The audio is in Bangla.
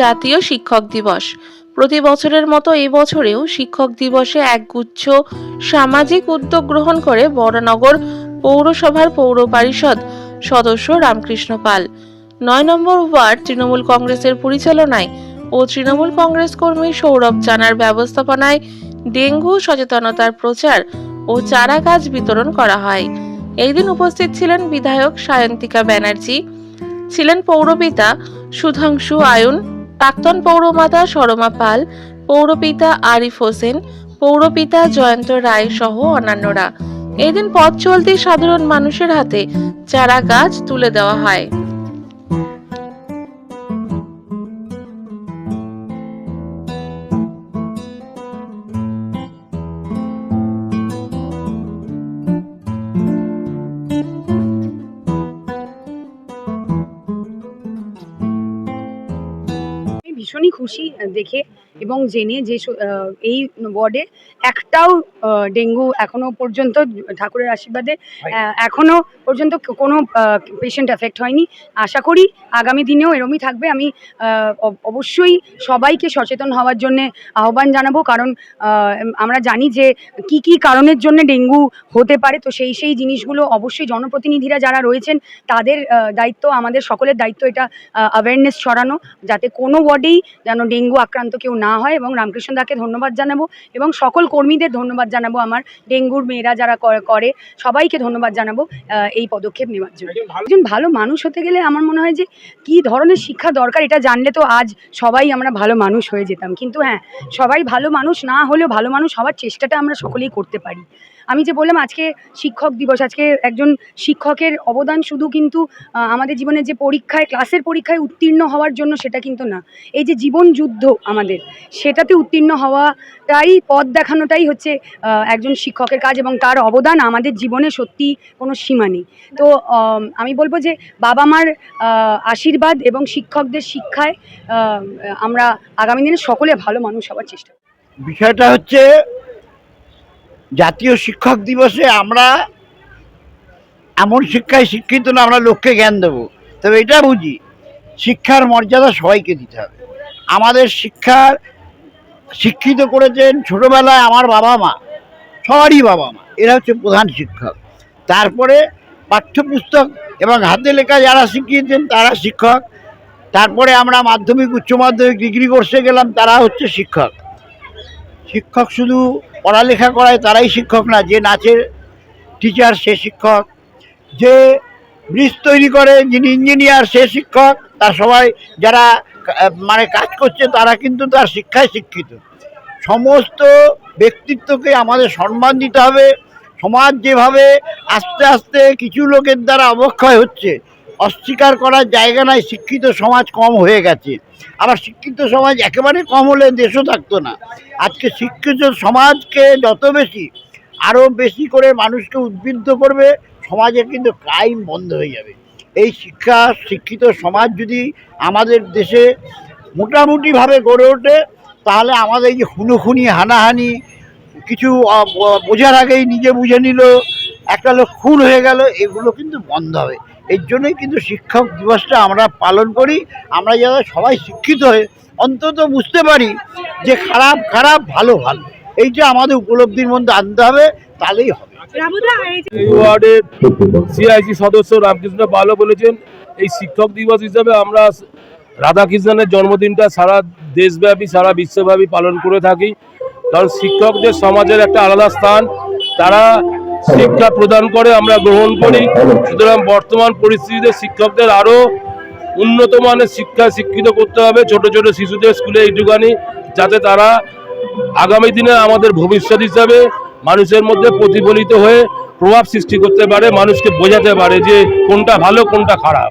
জাতীয় শিক্ষক দিবস। প্রতি বছরের মতো এই বছরেও শিক্ষক দিবসে একগুচ্ছ সামাজিক উদ্যোগ গ্রহণ করে বড়নগর পৌরসভার পৌর পরিষদ সদস্য রামকৃষ্ণ পাল। নয় নম্বর ওয়ার্ড তৃণমূল কংগ্রেসের পরিচালনায় ও তৃণমূল কংগ্রেস কর্মী সৌরভ জানার ব্যবস্থাপনায় ডেঙ্গু সচেতনতার প্রচার ও চারা গাছ বিতরণ করা হয়। এই দিন উপস্থিত ছিলেন বিধায়ক সায়ন্তিকা ব্যানার্জি, ছিলেন পৌরপিতা সুধাংশু আয়ন, প্রাক্তন পৌরমাতা সরমা পাল, পৌরপিতা আরিফ হোসেন, পৌরপিতা জয়ন্ত রায় সহ অন্যান্যরা। এদিন পথ চলতি সাধারণ মানুষের হাতে চারা গাছ তুলে দেওয়া হয়। ভীষণই খুশি দেখে এবং জেনে যে এই ওয়ার্ডে একটাও ডেঙ্গু এখনও পর্যন্ত ঠাকুরের আশীর্বাদে এখনও পর্যন্ত কোনো পেশেন্ট এফেক্ট হয়নি। আশা করি আগামী দিনেও এরমই থাকবে। আমি অব- অবশ্যই সবাইকে সচেতন হওয়ার জন্য আহ্বান জানাব। কারণ আমরা জানি যে কি কি কারণের জন্য ডেঙ্গু হতে পারে। তো সেই সেই জিনিসগুলো অবশ্যই জনপ্রতিনিধিরা যারা রয়েছেন তাদের দায়িত্ব আমাদের সকলের দায়িত্ব এটা অ্যাওয়ারনেস ছড়ানো। যাতে কোনো ওয়ার্ডেই যেন ডেঙ্গু আক্রান্ত কেউ না হয় এবং রামকৃষ্ণ দাকে ধন্যবাদ জানাব এবং সকল কর্মীদের ধন্যবাদ জানাব আমার ডেঙ্গুর মেয়েরা যারা করে- সবাইকে ধন্যবাদ জানাব এই পদক্ষেপ নেওয়ার জন্য। একজন ভালো মানুষ হতে গেলে আমার মনে হয় যে কী ধরনের শিক্ষা দরকার এটা জানলে তো আজ সবাই আমরা ভালো মানুষ হয়ে যেতাম। কিন্তু হ্যাঁ সবাই ভালো মানুষ না হলেও ভালো মানুষ হওয়ার চেষ্টাটা আমরা সকলেই করতে পারি। আমি যে বললাম আজকে শিক্ষক দিবস, আজকে একজন শিক্ষকের অবদান শুধু কিন্তু আমাদের জীবনে যে পরীক্ষায়, ক্লাসের পরীক্ষায় উত্তীর্ণ হওয়ার জন্য সেটা কিন্তু না এই যে জীবন যুদ্ধ আমাদের, সেটাতে উত্তীর্ণ হওয়াটাই, পথ দেখানোটাই হচ্ছে একজন শিক্ষকের কাজ এবং তার অবদান আমাদের জীবনে সত্যি কোনো সীমা নেই তো আমি বলব যে বাবা মার আশীর্বাদ এবং শিক্ষকদের শিক্ষায় আমরা আগামী দিনে সকলে ভালো মানুষ হওয়ার চেষ্টা। বিষয়টা হচ্ছে জাতীয় শিক্ষক দিবসে আমরা এমন শিক্ষায় শিক্ষিত না, আমরা লোককে জ্ঞান দেবো। তবে এটা বুঝি, শিক্ষার মর্যাদা সবাইকে দিতে হবে। আমাদের শিক্ষার শিক্ষিত করেছেন ছোটবেলায় আমার বাবা মা, সবারই বাবা মা, এরা হচ্ছে প্রধান শিক্ষক। তারপরে পাঠ্যপুস্তক এবং হাতে লেখা যারা শিখিয়েছেন তারা শিক্ষক। তারপরে আমরা মাধ্যমিক, উচ্চ মাধ্যমিক ডিগ্রি কোর্সে গেলাম, তারা হচ্ছে শিক্ষক। শিক্ষক শুধু পড়ালেখা করায় তারাই শিক্ষক না, যে নাচের টিচার সে শিক্ষক, যে ব্রিজ তৈরি করে যিনি ইঞ্জিনিয়ার সে শিক্ষক, তার সবাই যারা মানে কাজ করছে তারা কিন্তু তার শিক্ষায় শিক্ষিত। সমস্ত ব্যক্তিত্বকে আমাদের সম্মান দিতে হবে। সমাজ যেভাবে আস্তে আস্তে কিছু লোকের দ্বারা অবক্ষয় হচ্ছে অস্বীকার করার জায়গা নাই, শিক্ষিত সমাজ কম হয়ে গেছে। আবার শিক্ষিত সমাজ একেবারে কম হলে দেশও থাকতো না। আজকে শিক্ষিত সমাজকে যত বেশি আরও বেশি করে মানুষকে উদ্বুদ্ধ করবে, সমাজে কিন্তু ক্রাইম বন্ধ হয়ে যাবে। এই শিক্ষা, শিক্ষিত সমাজ যদি আমাদের দেশে মোটামুটিভাবে গড়ে ওঠে, তাহলে আমাদের এই যে খুনোখুনি, হানাহানি, কিছু বোঝার আগেই নিজে বুঝে নিল, একটা লোক খুন হয়ে গেল, এগুলো কিন্তু বন্ধ হবে। এর জন্যই কিন্তু শিক্ষক দিবসটা আমরা পালন করি। আমরা যারা সবাই শিক্ষিত হয়ে অন্তত বুঝতে পারি যে খারাপ খারাপ ভালো ভালো। এইটা আমাদের উপলব্ধির মধ্যে আনতে হবে তাহলেই হবে। এই ওয়ার্ডের সিআইসি সদস্য রামকৃষ্ণ পালও বলেছেন এই শিক্ষক দিবস হিসাবে আমরা রাধাকৃষ্ণনের জন্মদিনটা সারা দেশব্যাপী সারা বিশ্বব্যাপী পালন করে থাকি। কারণ শিক্ষকদের সমাজের একটা আলাদা স্থান তারা শিক্ষা প্রদান করে আমরা গ্রহণ করি। সুতরাং বর্তমান পরিস্থিতিতে শিক্ষকদের আরও উন্নত মানের শিক্ষা শিক্ষিত করতে হবে। ছোট ছোট শিশুদের স্কুলে এইটুকানি যাতে তারা আগামী দিনে আমাদের ভবিষ্যৎ হিসাবে মানুষের মধ্যে প্রতিফলিত হয়ে প্রভাব সৃষ্টি করতে পারে, মানুষকে বোঝাতে পারে যে কোনটা ভালো, কোনটা খারাপ।